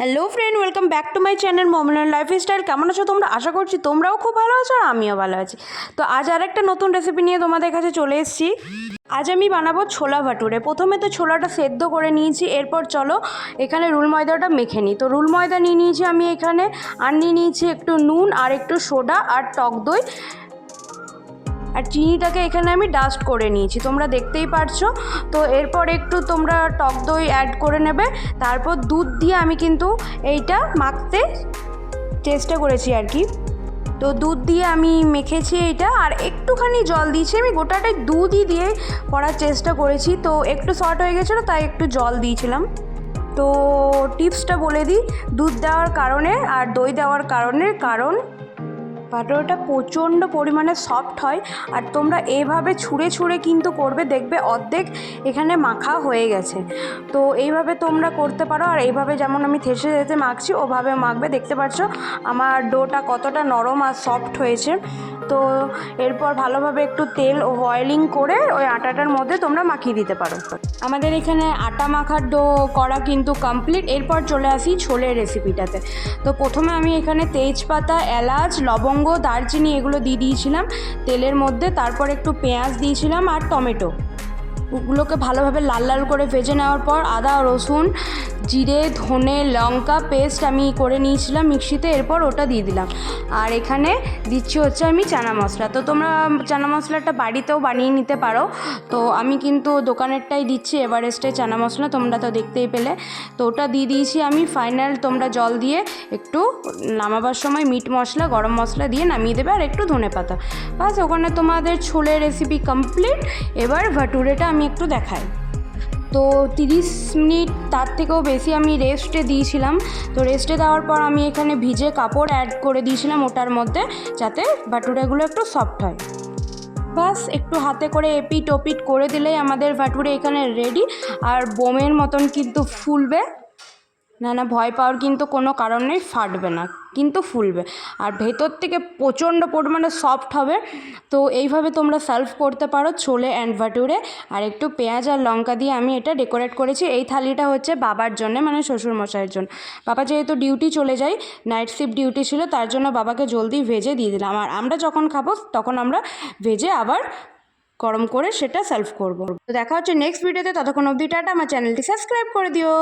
Hello friend welcome back to my channel মোমিনার lifestyle কেমন আছো তোমরা? আশা করছি তোমরাও খুব ভালো আছো আর আমিও ভালো আছি। তো আজ আর একটা নতুন রেসিপি নিয়ে তোমাদের কাছে চলে এসেছি। আজ আমি বানাবো ছোলা ভাটুরে। প্রথমে তো ছোলাটা সেদ্ধ করে নিয়েছি, এরপর চলো এখানে রুল ময়দাটা মেখে নিই। তো রুল ময়দা নিয়ে নিয়েছি আমি এখানে, আর নিয়ে নিয়েছি একটু নুন আর একটু সোডা আর টক দই। আর চিনিটাকে এখানে আমি ডাস্ট করে নিয়েছি, তোমরা দেখতেই পারছ। তো এরপর একটু তোমরা টক দই অ্যাড করে নেবে, তারপর দুধ দিয়ে আমি কিন্তু এইটা মাখতে চেষ্টা করেছি আর কি। তো দুধ দিয়ে আমি মেখেছি এইটা, আর একটুখানি জল দিয়েছি আমি, গোটাটাই দুধই দিয়ে করার চেষ্টা করেছি। তো একটু শর্ট হয়ে গেছিল, তাই একটু জল দিয়েছিলাম। তো টিপসটা বলে দিই, দুধ দেওয়ার কারণে আর দই দেওয়ার কারণে, কারণ পাটোয়াটা প্রচণ্ড পরিমাণে সফট হয় আর তোমরা এভাবে ছুঁড়ে ছুঁড়ে কিন্তু করবে, দেখবে অর্ধেক এখানে মাখা হয়ে গেছে। তো এইভাবে তোমরা করতে পারো আর এইভাবে যেমন আমি থেসে থেসে মাখছি ওভাবে মাখবে। দেখতে পাচ্ছ আমার ডোটা কতটা নরম আর সফট হয়েছে। তো এরপর ভালোভাবে একটু তেল ও বয়েলিং করে ওই আটাটার মধ্যে তোমরা মাখিয়ে দিতে পারো। আমাদের এখানে আটা মাখার ডো করা কিন্তু কমপ্লিট এরপর চলে আসি ছোলের রেসিপিটাতে তো প্রথমে আমি এখানে তেজপাতা, এলাচ, লবঙ্গ দারচিনি এগুলো দিয়ে দিয়েছিলাম। তেলের মধ্যে তারপর একটু পেঁয়াজ দিয়েছিলাম আর টমেটো। ওগুলোকে ভালোভাবে লাল লাল করে ভেজে নেওয়ার পর আদা, রসুন জিরে, ধনে, লঙ্কা পেস্ট আমি করে নিয়েছিলাম মিক্সিতে, এরপর ওটা দিয়ে দিলাম। আর এখানে দিচ্ছি হচ্ছে আমি চানা মশলা। তো তোমরা চানা মশলাটা বাড়িতেও বানিয়ে নিতে পারো। তো আমি কিন্তু দোকানেরটাই দিচ্ছি, এভারেস্টের চানা মশলা, তোমরা তো দেখতেই পেলে। তো ওটা দিয়ে দিয়েছি আমি ফাইনাল তোমরা জল দিয়ে একটু নামাবার সময় মিট মশলা, গরম মশলা দিয়ে নামিয়ে দেবে, আর একটু ধনে পাতা। বাস, ওখানে তোমাদের ছোলে রেসিপি কমপ্লিট এবার ভাটুরেটা আমি একটু দেখাই। তো তিরিশ মিনিট তার থেকেও বেশি আমি রেস্টে দিয়েছিলাম। তো রেস্টে দেওয়ার পর আমি এখানে ভিজে কাপড় অ্যাড করে দিয়েছিলাম ওটার মধ্যে যাতে ভাটুরাগুলো একটু সফট হয়। বাস একটু হাতে করে এপিট ওপিট করে দিলেই আমাদের ভাটুরে এখানে রেডি আর বোমের মতন কিন্তু ফুলবে। না না, ভয় পাওয়ার কিন্তু কোনো কারণ নেই, ফাটবে না, কিন্তু ফুলবে। আর ভেতর থেকে প্রচণ্ড পরিমাণে সফট হবে, তো এইভাবে তোমরা সার্ভ করতে পারো ছোলে অ্যান্ড ভাটুরে। আর একটু পেঁয়াজ আর লঙ্কা দিয়ে আমি এটা ডেকোরেট করেছি, এই থালিটা হচ্ছে বাবার জন্য মানে শ্বশুরমশাইয়ের জন্য। বাবা যেহেতু ডিউটি চলে যায় নাইট শিফট ডিউটি ছিল, তার জন্য বাবাকে জলদি ভেজে দিয়ে দিলাম। আর আমরা যখন খাব, তখন আমরা ভেজে আবার গরম করে সেটা সার্ভ করব। তো দেখা হচ্ছে নেক্সট ভিডিওতে ততক্ষণ অবধি টাটা, আমার চ্যানেলটি সাবস্ক্রাইব করে দিও।